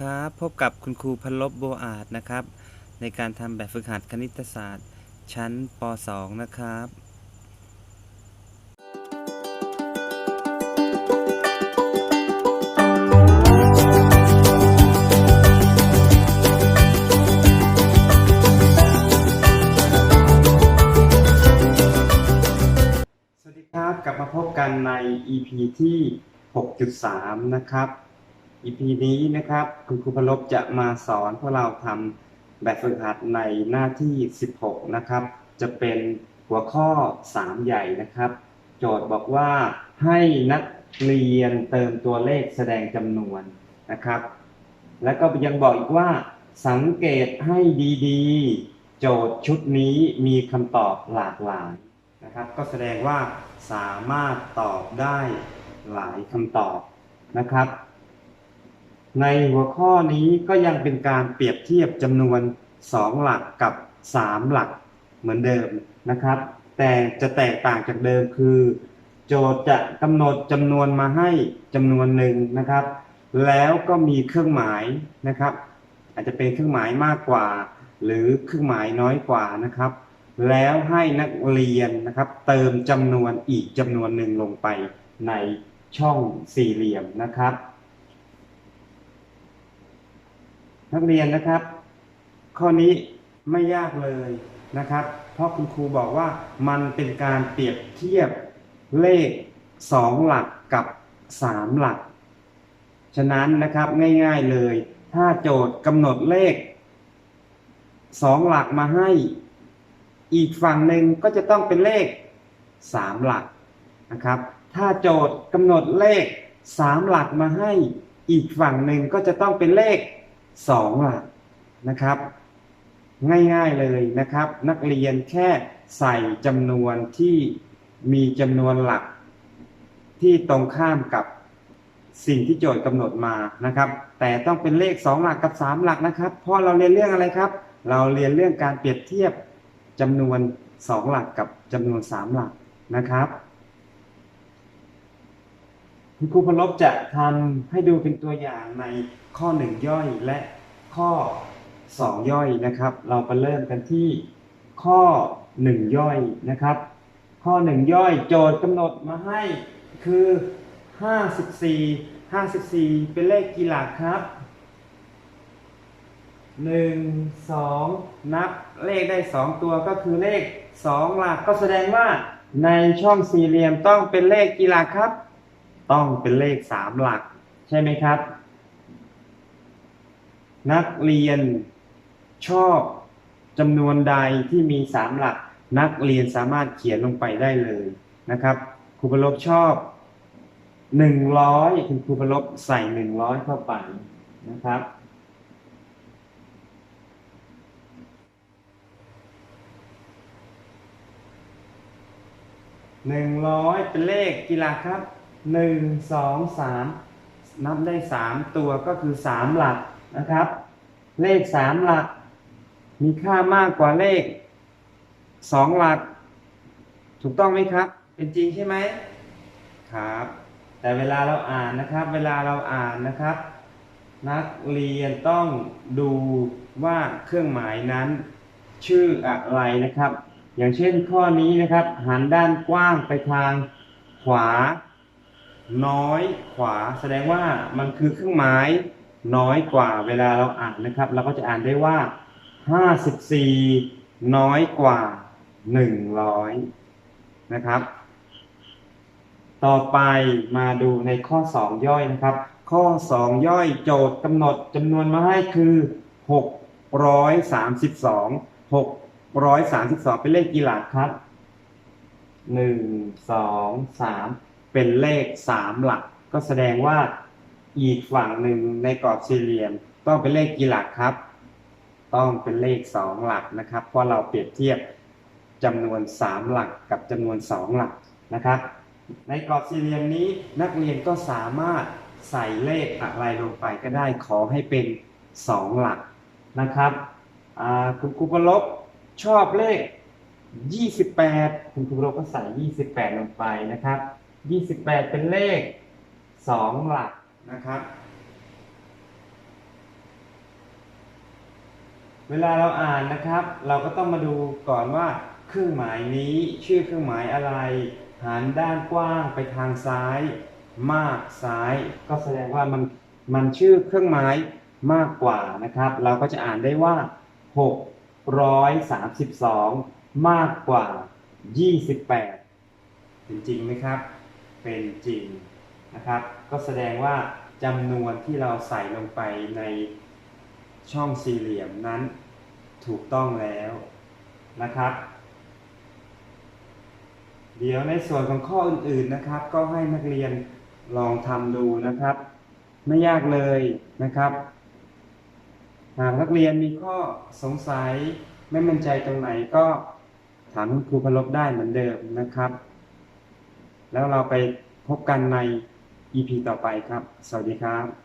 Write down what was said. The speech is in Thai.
ครับพบกับคุณครูพันลบโบอาจนะครับ ในการทำแบบฝึกหัดคณิตศาสตร์ ชั้นป .2 นะครับ สวัสดีครับกลับมาพบกันใน EP ที่ 6.3 นะครับ EP นี้นะครับ คุณครูพลบจะมาสอนพวกเราทำแบบฝึกหัดในหน้าที่ 16 นะครับ จะเป็นหัวข้อ 3 ใหญ่นะครับ โจทย์บอกว่าให้นักเรียนเติมตัวเลขแสดงจำนวนนะครับ แล้วก็ยังบอกอีกว่า สังเกตให้ดีๆ โจทย์ชุดนี้มีคำตอบหลากหลายนะครับ ก็แสดงว่าสามารถตอบได้หลายคำตอบนะครับ ในหัวข้อนี้ก็ยังเป็นการเปรียบเทียบจำนวน 2 หลักกับ 3 หลักเหมือนเดิมนะครับ แต่จะแตกต่างจากเดิมคือ โจทย์จะกำหนดจำนวนมาให้จำนวนหนึ่งนะครับ แล้วก็มีเครื่องหมายนะครับ อาจจะเป็นเครื่องหมายมากกว่า หรือเครื่องหมายน้อยกว่านะครับ แล้วให้นักเรียนนะครับ เติมจำนวนอีกจำนวนหนึ่งลงไปในช่องสี่เหลี่ยมนะครับ นักเรียนนะครับ ข้อนี้ไม่ยากเลยนะครับ เพราะคุณครูบอกว่ามันเป็นการเปรียบเทียบเลข 2 หลักกับ 3 หลัก ฉะนั้นนะครับง่ายๆเลย ถ้าโจทย์กำหนดเลข 2 หลักมาให้ อีกฝั่งหนึ่งก็จะต้องเป็นเลข 3 หลักนะครับ ถ้าโจทย์กำหนดเลข 3 หลักมาให้ อีกฝั่งหนึ่งก็จะต้องเป็นเลข 2หลักนะครับ ง่ายๆเลยนะครับ นักเรียนแค่ใส่จำนวนที่มีจำนวนหลัก ที่ตรงข้ามกับสิ่งที่โจทย์กำหนดมานะครับ แต่ต้องเป็นเลข 2 หลักกับ 3 หลักนะครับ เพราะเราเรียนเรื่องอะไรครับ เราเรียนเรื่องการเปรียบเทียบจำนวน 2 หลักกับจำนวน 3 หลักนะครับ คุณครูพลบจะทำให้ดูเป็นตัวอย่างในข้อ 1 ย่อยและข้อ 2 ย่อยนะครับ เราไปเริ่มกันที่ข้อ 1 ย่อยนะครับ ข้อ 1 ย่อยโจทย์กำหนดมาให้คือ 54 54 เป็นเลขกี่หลักครับ1 2นับเลขได้2ตัวก็คือเลข2หลักก็แสดงว่าในช่องสี่เหลี่ยมต้องเป็นเลขกี่หลักครับ ต้องเป็นเลข3หลัก ใช่ไหมครับ นักเรียนชอบจำนวนใดที่มี3หลัก นักเรียนสามารถเขียนลงไปได้เลยนะครับครูพลบชอบ100คุณครูพลบใส่100เข้าไปนะครับหนึ่งร้อยเป็นเลขกี่หลักครับ หนึ่งสองสามนับได้สามตัวก็คือสามหลักนะครับ เลขสามหลัก มีค่ามากกว่าเลขสองหลัก ถูกต้องไหมครับ เป็นจริงใช่ไหมครับ แต่เวลาเราอ่านนะครับ เวลาเราอ่านนะครับ นักเรียนต้องดูว่าเครื่องหมายนั้นชื่ออะไรนะครับ อย่างเช่นข้อนี้นะครับ หันด้านกว้างไปทางขวา น้อยขวา แสดงว่ามันคือเครื่องหมายน้อยกว่าเวลาเราอ่านนะครับ เราก็จะอ่านได้ว่า 54 น้อยกว่า 100 นะครับ ต่อไปมาดูในข้อ 2 ย่อยนะครับ ข้อ 2 ย่อยโจทย์กำหนดจำนวนมาให้คือ 632 632 เป็นเลขกี่หลักครับ 1 2 3 เป็นเลข3หลัก ก็แสดงว่าอีกฝั่งหนึ่งในกรอบสี่เหลี่ยม ต้องเป็นเลขกี่หลักครับ ต้องเป็นเลข2หลักนะครับ เพราะเราเปรียบเทียบจำนวน3หลักกับจำนวน2หลักนะครับ ในกรอบสี่เหลี่ยมนี้นักเรียนก็สามารถใส่เลขอะไรลงไปก็ได้ขอให้เป็น2หลักนะครับคุณครูปลบชอบเลข 28 คุณครูปลบก็ใส่ 28 ลงไปนะครับ 28เป็นเลข2หลักนะครับ เวลาเราอ่านนะครับ เราก็ต้องมาดูก่อนว่า เครื่องหมายนี้ชื่อเครื่องหมายอะไรหันด้านกว้างไปทางซ้าย มากซ้าย ก็แสดงว่ามันมันชื่อเครื่องหมายมากกว่านะครับ เราก็จะอ่านได้ว่า 632 มากกว่า 28เป็นจริงไหมครับ เป็นจริงนะครับ ก็แสดงว่าจำนวนที่เราใส่ลงไปในช่องสี่เหลี่ยมนั้นถูกต้องแล้วนะครับ เดี๋ยวในส่วนของข้ออื่นๆนะครับ ก็ให้นักเรียนลองทำดูนะครับ ไม่ยากเลยนะครับ หากนักเรียนมีข้อสงสัยไม่มั่นใจตรงไหนก็ถามคุณครูพลบได้เหมือนเดิมนะครับ แล้วเราไปพบกันใน EP ต่อไปครับ สวัสดีครับ